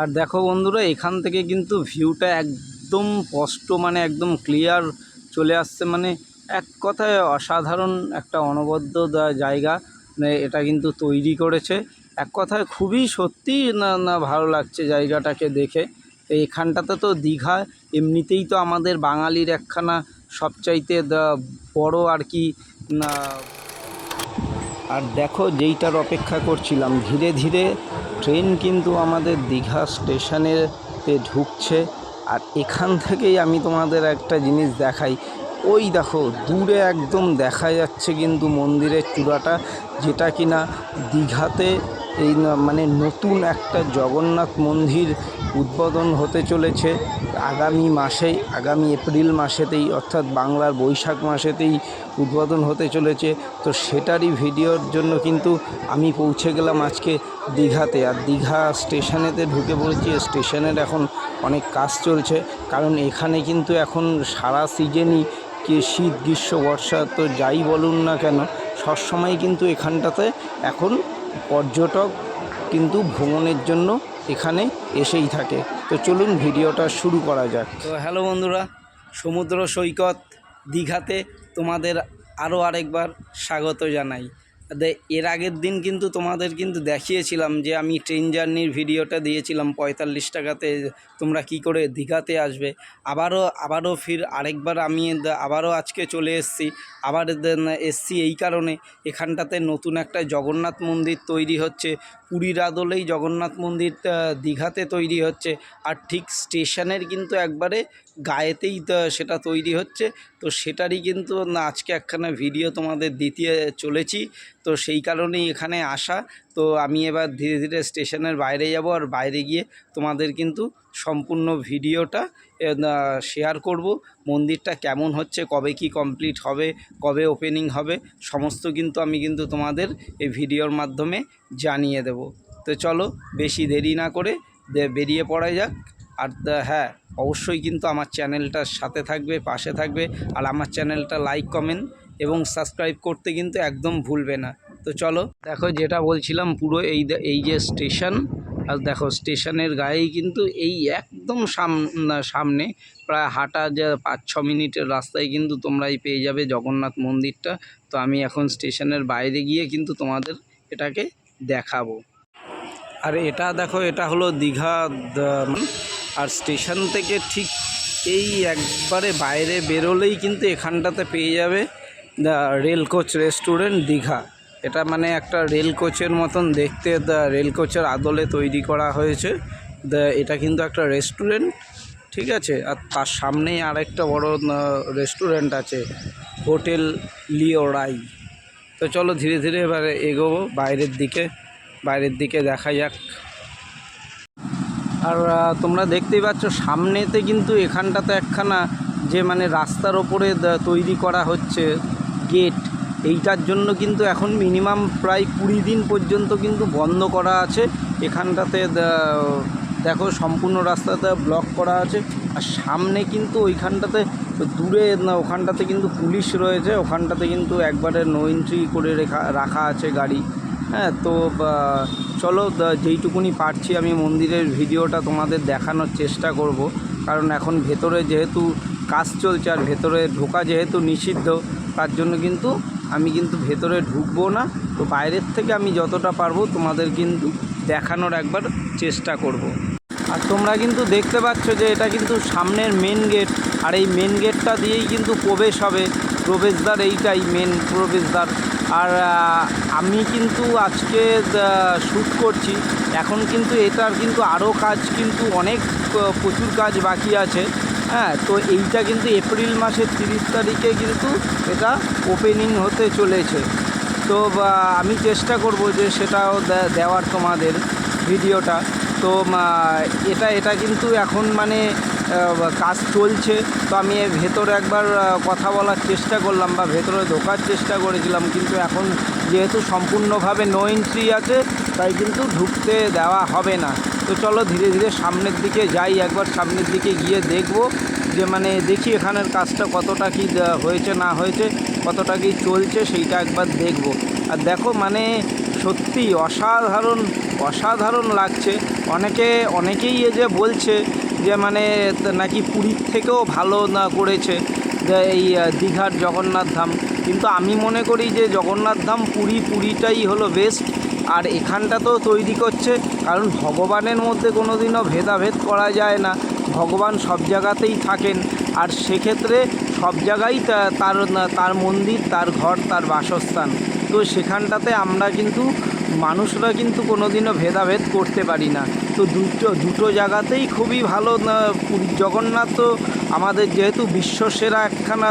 আর দেখো বন্ধুরা, এখান থেকে কিন্তু ভিউটা একদম স্পষ্ট মানে একদম ক্লিয়ার চলে আসছে। মানে এক কথায় অসাধারণ একটা অনবদ্য জায়গা। মানে এটা কিন্তু তৈরি করেছে। এক কথায় খুবই সত্যি না না ভালো লাগছে জায়গাটাকে দেখে। তো এখানটাতে তো দীঘা, এমনিতেই তো আমাদের বাঙালির একখানা সবচাইতে বড় আর কি আর দেখো, যেইটার অপেক্ষা করছিলাম, ধীরে ধীরে ট্রেন কিন্তু আমাদের দীঘা স্টেশনেতে ঢুকছে আর এখান থেকেই আমি তোমাদের একটা জিনিস দেখাই। ওই দেখো, দূরে একদম দেখা যাচ্ছে কিন্তু মন্দিরের চূড়াটা, যেটা কিনা দীঘাতে এই মানে নতুন একটা জগন্নাথ মন্দির উদ্বোধন হতে চলেছে আগামী মাসেই, আগামী এপ্রিল মাসেতেই, অর্থাৎ বাংলার বৈশাখ মাসেতেই উদ্বোধন হতে চলেছে। তো সেটারই ভিডিওর জন্য কিন্তু আমি পৌঁছে গেলাম আজকে দীঘাতে। আর দীঘা স্টেশনেতে ঢুকে পড়েছি স্টেশনের এখন অনেক কাজ চলছে। কারণ এখানে কিন্তু এখন সারা সিজনই কি শীত, গ্রীষ্ম, বর্ষা, তো যাই বলুন না কেন, সবসময় কিন্তু এখানটাতে এখন পর্যটক কিন্তু ভ্রমণের জন্য এখানে এসেই থাকে। তো চলুন ভিডিওটা শুরু করা যাক। তো হ্যালো বন্ধুরা, সমুদ্র সৈকত দীঘাতে তোমাদের আরও আরেকবার স্বাগত জানাই। এর আগের দিন কিন্তু তোমাদের কিন্তু দেখিয়েছিলাম যে আমি ট্রেন জার্নির ভিডিওটা দিয়েছিলাম পঁয়তাল্লিশ টাকাতে, তোমরা কি করে দীঘাতে আসবে। আবারও আবারও ফির আরেকবার আমি আবারও আজকে চলে এসেছি। আবার এসছি এই কারণে। এখানটাতে নতুন একটা জগন্নাথ মন্দির তৈরি হচ্ছে। পুরীর আদলেই জগন্নাথ মন্দির দীঘাতে তৈরি হচ্ছে। আর ঠিক স্টেশনের কিন্তু একবারে গায়েতেই সেটা তৈরি হচ্ছে। তো সেটারই কিন্তু আজকে একখানা ভিডিও তোমাদের দিতে চলেছি। তো সেই কারণেই এখানে আসা। তো আমি এবার ধীরে ধীরে স্টেশনের বাইরে যাব আর বাইরে গিয়ে তোমাদের কিন্তু সম্পূর্ণ ভিডিওটা শেয়ার করব। মন্দিরটা কেমন হচ্ছে, কবে কি কমপ্লিট হবে, কবে ওপেনিং হবে, সমস্ত কিন্তু আমি কিন্তু তোমাদের এই ভিডিওর মাধ্যমে জানিয়ে দেব। তো চলো, বেশি দেরি না করে বেরিয়ে পড়া যাক। আর হ্যাঁ অবশ্যই কিন্তু আমার চ্যানেলটার সাথে থাকবে, পাশে থাকবে। আর আমার চ্যানেলটা লাইক, কমেন্ট এবং সাবস্ক্রাইব করতে কিন্তু একদম ভুলবে না। তো চলো, দেখো যেটা বলছিলাম পুরো এই এই যে স্টেশন, আর দেখো স্টেশনের গায়েই কিন্তু এই একদম সাম- সামনে প্রায় হাঁটা যে পাঁচ, ছ মিনিটের রাস্তায় কিন্তু তোমরাই পেয়ে যাবে জগন্নাথ মন্দিরটা। তো আমি এখন স্টেশনের বাইরে গিয়ে কিন্তু তোমাদের এটাকে দেখাবো। আর এটা দেখো, এটা হলো দীঘা আর স্টেশন থেকে ঠিক এই একবারে বাইরে বেরোলেই কিন্তু এখানটাতে পেয়ে যাবে the rail coach restaurant Digha. এটা মানে একটা রেল কোচের মতন দেখতে দ্য রেল কোচের আদলে তৈরি করা হয়েছে। দ্য এটা কিন্তু একটা রেস্টুরেন্ট, ঠিক আছে? আর তার সামনেই আরেকটা বড় রেস্টুরেন্ট আছে, হোটেল লিওরাই। তো চলো ধীরে ধীরে এবারে এগোবো, বাইরের দিকে বাইরের দিকে দেখা যাক। আর তোমরা দেখতেই পাচ্ছ, সামনেতে কিন্তু এখানটাতে একখানা যে মানে রাস্তার ওপরে তৈরি করা হচ্ছে গেট, এইটার জন্য কিন্তু এখন মিনিমাম প্রায় কুড়ি দিন পর্যন্ত কিন্তু বন্ধ করা আছে। এখানটাতে দেখো, সম্পূর্ণ রাস্তাতে ব্লক করা আছে। আর সামনে কিন্তু ওইখানটাতে দূরে না, ওখানটাতে কিন্তু পুলিশ রয়েছে। ওখানটাতে কিন্তু একবারে নো এন্ট্রি করে রেখা, রাখা আছে গাড়ি। হ্যাঁ তো চলো যেইটুকুনি পারছি আমি মন্দিরের ভিডিওটা তোমাদের দেখানোর চেষ্টা করব কারণ এখন ভেতরে যেহেতু কাজ চলছে আর ভেতরে ঢোকা যেহেতু নিষিদ্ধ, তার জন্য কিন্তু আমি কিন্তু ভেতরে ঢুকবো না তো বাইরের থেকে আমি যতটা পারব তোমাদের কিন্তু দেখানোর একবার চেষ্টা করব। আর তোমরা কিন্তু দেখতে পাচ্ছ যে এটা কিন্তু সামনের মেন গেট আর এই মেন গেটটা দিয়েই কিন্তু প্রবেশ হবে। প্রবেশদ্বার এইটাই মেন প্রবেশদ্বার। আর আমি কিন্তু আজকে শ্যুট করছি। এখন কিন্তু এটার কিন্তু আরও কাজ কিন্তু অনেক প্রচুর কাজ বাকি আছে। হ্যাঁ তো এইটা কিন্তু এপ্রিল মাসের তিরিশ তারিখে কিন্তু এটা ওপেনিং হতে চলেছে। তো আমি চেষ্টা করব যে সেটাও দেওয়ার তোমাদের ভিডিওটা। তো এটা এটা কিন্তু এখন মানে কাজ চলছে। তো আমি এর ভেতরে একবার কথা বলার চেষ্টা করলাম বা ভেতরে ঢোকার চেষ্টা করেছিলাম, কিন্তু এখন যেহেতু সম্পূর্ণভাবে নো এন্ট্রি আছে, তাই কিন্তু ঢুকতে দেওয়া হবে না। তো চলো ধীরে ধীরে সামনের দিকে যাই, একবার সামনের দিকে গিয়ে দেখব যে মানে দেখি এখানের কাজটা কতটা কি হয়েছে, না হয়েছে, কতটা কি চলছে, সেইটা একবার দেখব। আর দেখো মানে সত্যি অসাধারণ অসাধারণ লাগছে। অনেকে, অনেকেই এ যে বলছে যে মানে নাকি পুরীর থেকেও ভালো না করেছে এই দীঘার জগন্নাথ ধাম। কিন্তু আমি মনে করি যে জগন্নাথ ধাম পুরী, পুরীটাই হলো বেস্ট আর এখানটা তো তৈরি করছে, কারণ ভগবানের মধ্যে কোনো দিনও ভেদাভেদ করা যায় না। ভগবান সব জায়গাতেই থাকেন। আর সেক্ষেত্রে সব জায়গায় তার তার মন্দির, তার ঘর, তার বাসস্থান। তো সেখানটাতে আমরা কিন্তু মানুষরা কিন্তু কোনো দিনও ভেদাভেদ করতে পারি না। তো দুটো দুটো জায়গাতেই খুবই ভালো পুরী জগন্নাথ তো আমাদের যেহেতু বিশ্বসেরা একখানা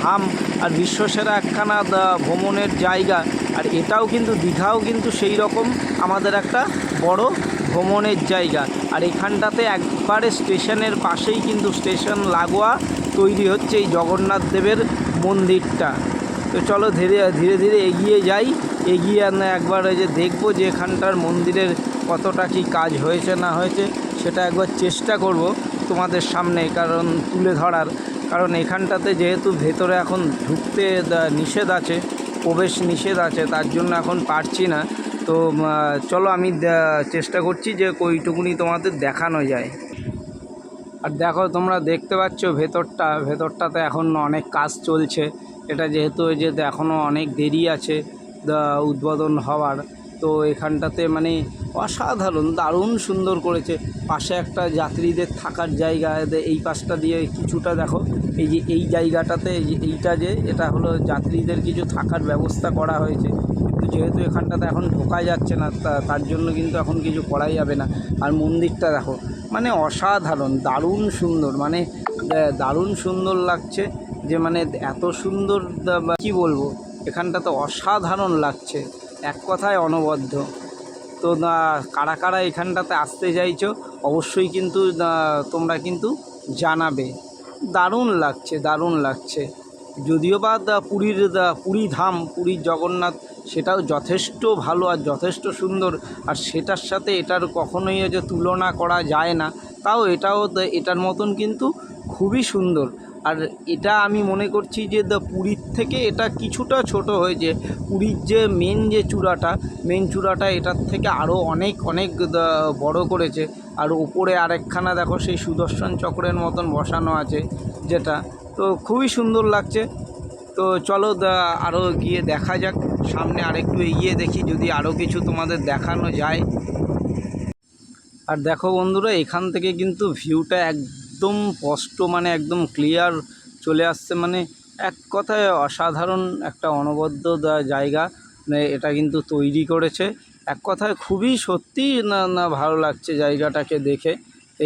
ধাম আর বিশ্বসেরা একখানা ভ্রমণের জায়গা, আর এটাও কিন্তু, দীঘাও কিন্তু সেই রকম আমাদের একটা বড় ভ্রমণের জায়গা। আর এখানটাতে একবারে স্টেশনের পাশেই কিন্তু স্টেশন লাগোয়া তৈরি হচ্ছে এই জগন্নাথ দেবের মন্দিরটা। তো চলো ধীরে ধীরে ধীরে এগিয়ে যাই। এগিয়ে আনা একবার ওই যে দেখব যে এখানটার মন্দিরের কতটা কি কাজ হয়েছে না হয়েছে, সেটা একবার চেষ্টা করব তোমাদের সামনে কারণ তুলে ধরার। কারণ এখানটাতে যেহেতু ভেতরে এখন ঢুকতে নিষেধ আছে, প্রবেশ নিষেধ আছে, তার জন্য এখন পারছি না। তো চলো আমি চেষ্টা করছি যে ওইটুকুনি তোমাদের দেখানো যায়। আর দেখো তোমরা দেখতে পাচ্ছ ভেতরটা, ভেতরটাতে এখন অনেক কাজ চলছে। এটা যেহেতু যে এখনও অনেক দেরি আছে উদ্বোধন হওয়ার। তো এখানটাতে মানে অসাধারণ, দারুণ সুন্দর করেছে। পাশে একটা যাত্রীদের থাকার জায়গা এই পাশটা দিয়ে কিছুটা দেখো, এই যে এই জায়গাটাতে এইটা যে, এটা হলো যাত্রীদের কিছু থাকার ব্যবস্থা করা হয়েছে। কিন্তু যেহেতু এখানটাতে এখন ঢোকা যাচ্ছে না তার জন্য কিন্তু এখন কিছু করাই যাবে না। আর মন্দিরটা দেখো মানে অসাধারণ, দারুণ সুন্দর মানে দারুণ সুন্দর লাগছে যে মানে এত সুন্দর কি বলব? এখানটাতে অসাধারণ লাগছে। এক কথায় অনবদ্য। তো কারা কারা এখানটাতে আসতে চাইছো, অবশ্যই কিন্তু তোমরা কিন্তু জানাবে। দারুণ লাগছে দারুণ লাগছে। যদিও বা পুরীর পুরী ধাম পুরীর জগন্নাথ, সেটাও যথেষ্ট ভালো আর যথেষ্ট সুন্দর। আর সেটার সাথে এটার কখনোই যে তুলনা করা যায় না, তাও এটাও এটার মতন কিন্তু খুবই সুন্দর। আর এটা আমি মনে করছি যে দ্য পুরীর থেকে এটা কিছুটা ছোট হয়েছে। পুরীর যে মেন যে চূড়াটা মেন চূড়াটা এটার থেকে আরও অনেক অনেক বড় করেছে। আর উপরে আরেকখানা দেখো, সেই সুদর্শন চক্রের মতন বসানো আছে যেটা। তো খুবই সুন্দর লাগছে। তো চলো আরও গিয়ে দেখা যাক। সামনে আরেকটু এগিয়ে দেখি, যদি আরও কিছু তোমাদের দেখানো যায়। আর দেখো বন্ধুরা, এখান থেকে কিন্তু ভিউটা একদম স্পষ্ট মানে একদম ক্লিয়ার চলে আসছে। মানে এক কথায় অসাধারণ একটা অনবদ্য জায়গা মানে এটা কিন্তু তৈরি করেছে। এক কথায় খুবই সত্যি না না ভালো লাগছে জায়গাটাকে দেখে।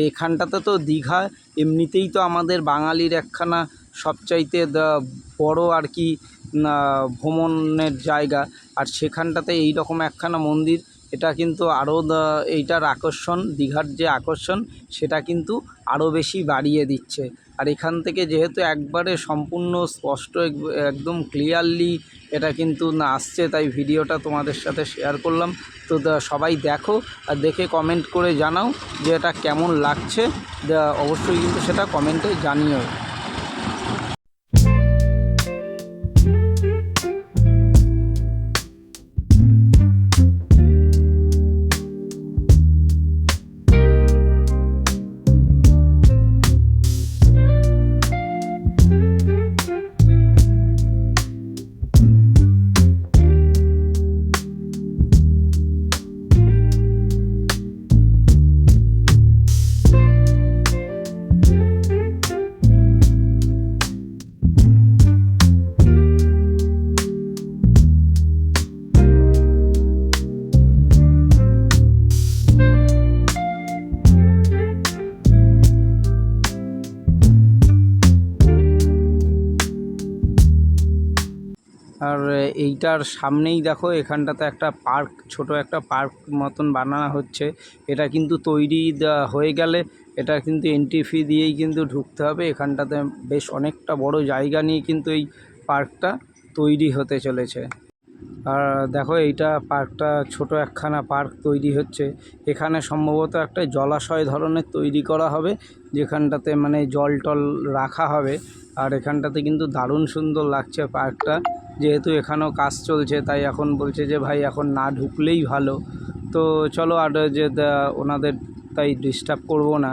এখানটাতে তো দীঘা, এমনিতেই তো আমাদের বাঙালির একখানা সবচাইতে বড় আর কি ভ্রমণের জায়গা। আর সেখানটাতে এই রকম একখানা মন্দির এটা কিন্তু আরও এইটার আকর্ষণ, দীঘার যে আকর্ষণ, সেটা কিন্তু আরও বেশি বাড়িয়ে দিচ্ছে। আর এখান থেকে যেহেতু একবারে সম্পূর্ণ স্পষ্ট একদম ক্লিয়ারলি এটা কিন্তু না আসছে, তাই ভিডিওটা তোমাদের সাথে শেয়ার করলাম। তো সবাই দেখো আর দেখে কমেন্ট করে জানাও যে এটা কেমন লাগছে। অবশ্যই কিন্তু সেটা কমেন্টে জানিও। এইটার সামনেই দেখো, এখানটাতে একটা পার্ক, ছোট একটা পার্ক মতন বানানো হচ্ছে। এটা কিন্তু তৈরি হয়ে গেলে এটা কিন্তু এন্ট্রি ফি দিয়েই কিন্তু ঢুকতে হবে। এখানটাতে বেশ অনেকটা বড় জায়গা নিয়ে কিন্তু এই পার্কটা তৈরি হতে চলেছে। আর দেখো এইটা পার্কটা ছোট একখানা পার্ক তৈরি হচ্ছে। এখানে সম্ভবত একটা জলাশয় ধরনের তৈরি করা হবে, যেখানটাতে মানে জল টল রাখা হবে। আর এখানটাতে কিন্তু দারুণ সুন্দর লাগছে পার্কটা। যেহেতু এখানেও কাজ চলছে, তাই এখন বলছে যে, ভাই, এখন না ঢুকলেই ভালো। তো চলো আর যে ওনাদের তাই ডিস্টার্ব করব না।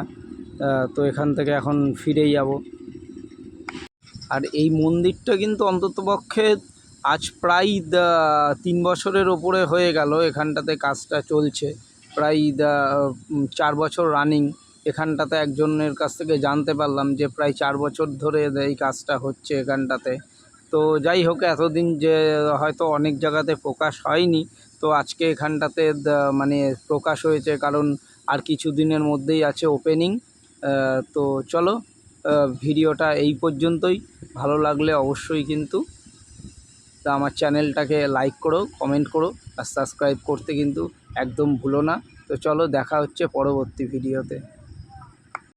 তো এখান থেকে এখন ফিরেই যাব। আর এই মন্দিরটা কিন্তু অন্ততপক্ষে আজ প্রায় তিন বছরের ওপরে হয়ে গেল, এখানটাতে কাজটা চলছে। প্রায় চার বছর রানিং এখানটাতে একজনের কাছ থেকে জানতে পারলাম যে প্রায় চার বছর ধরে এই কাজটা হচ্ছে এখানটাতে। তো যাই হোক, এতদিন যে হয়তো অনেক জায়গাতে প্রকাশ হয়নি, তো আজকে এখানটাতে মানে প্রকাশ হয়েছে কারণ আর কিছু দিনের মধ্যেই আছে ওপেনিং তো চলো ভিডিওটা এই পর্যন্তই। ভালো লাগলে অবশ্যই কিন্তু তা আমার চ্যানেলটাকে লাইক করো কমেন্ট করো, আর সাবস্ক্রাইব করতে কিন্তু একদম ভুলো না। তো চলো দেখা হচ্ছে পরবর্তী ভিডিওতে